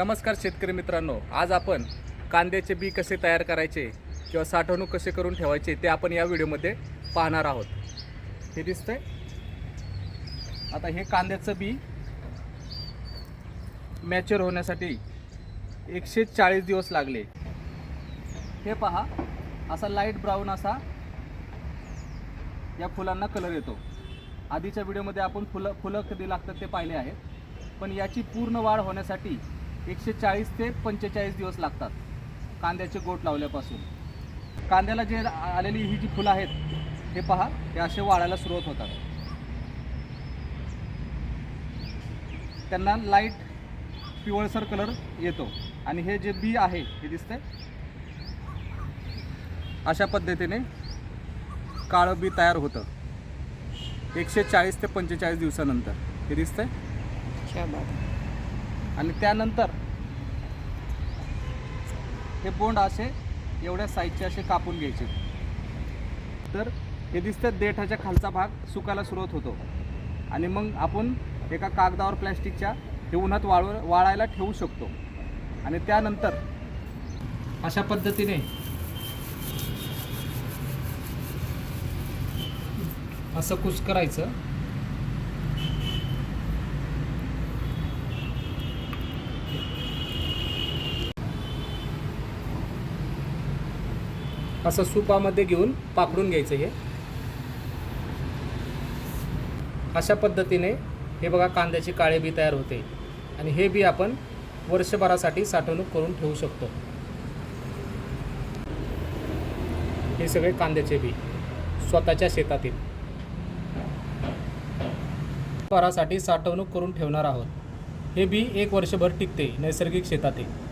नमस्कार शेतकरी मित्रांनो आज आपण कांद्याचे बी कसे तयार करायचे किंवा साठवणूक कसे करून ठेवायचे ते आपण या व्हिडिओमध्ये पाहणार आहोत. हे दिसतंय? आता हे कांद्याचं बी मॅच्युअर होण्यासाठी एकशे चाळीस दिवस लागले. हे पहा असा लाइट ब्राऊन असा या फुलांना कलर येतो. आधीच्या व्हिडिओमध्ये आपण फुलं फुलं कधी लागतात ते पाहिले आहेत. पण याची पूर्ण वाढ होण्यासाठी एकशे चाळीस ते पंचेचाळीस दिवस लागतात कांद्याचे गोट लावल्यापासून. कांद्याला जे आलेली ही जी फुलं आहेत हे पहा हे असे वाढायला सुरुवात होतात. त्यांना लाइट पिवळसर कलर येतो. आणि हे जे बी आहे हे दिसतंय. अशा पद्धतीने काळं बी तयार होतं. एकशे चाळीस ते पंचेचाळीस दिवसानंतर. हे दिसतंय? आणि त्यानंतर हे बोंड असे एवढ्या साईजचे असे कापून घ्यायचे. तर हे दिसतं देठाच्या खालचा भाग सुकायला सुरुवात होतो. आणि मग आपण एका कागदावर प्लॅस्टिकच्या हे उन्हात वाळव वाळायला ठेवू शकतो. आणि त्यानंतर अशा पद्धतीने असं कुस करायचं. असं सुपामध्ये घेऊन पाकडून घ्यायचं हे. अशा पद्धतीने हे बघा कांद्याची काळे बी तयार होते. आणि हे बी आपण वर्षभरासाठी साठवणूक करून ठेवू शकतो. हे सगळे कांद्याचे बी स्वतःच्या शेतातील. भरासाठी साठवणूक करून ठेवणार आहोत. हे बी एक वर्षभर टिकते नैसर्गिक शेतातील.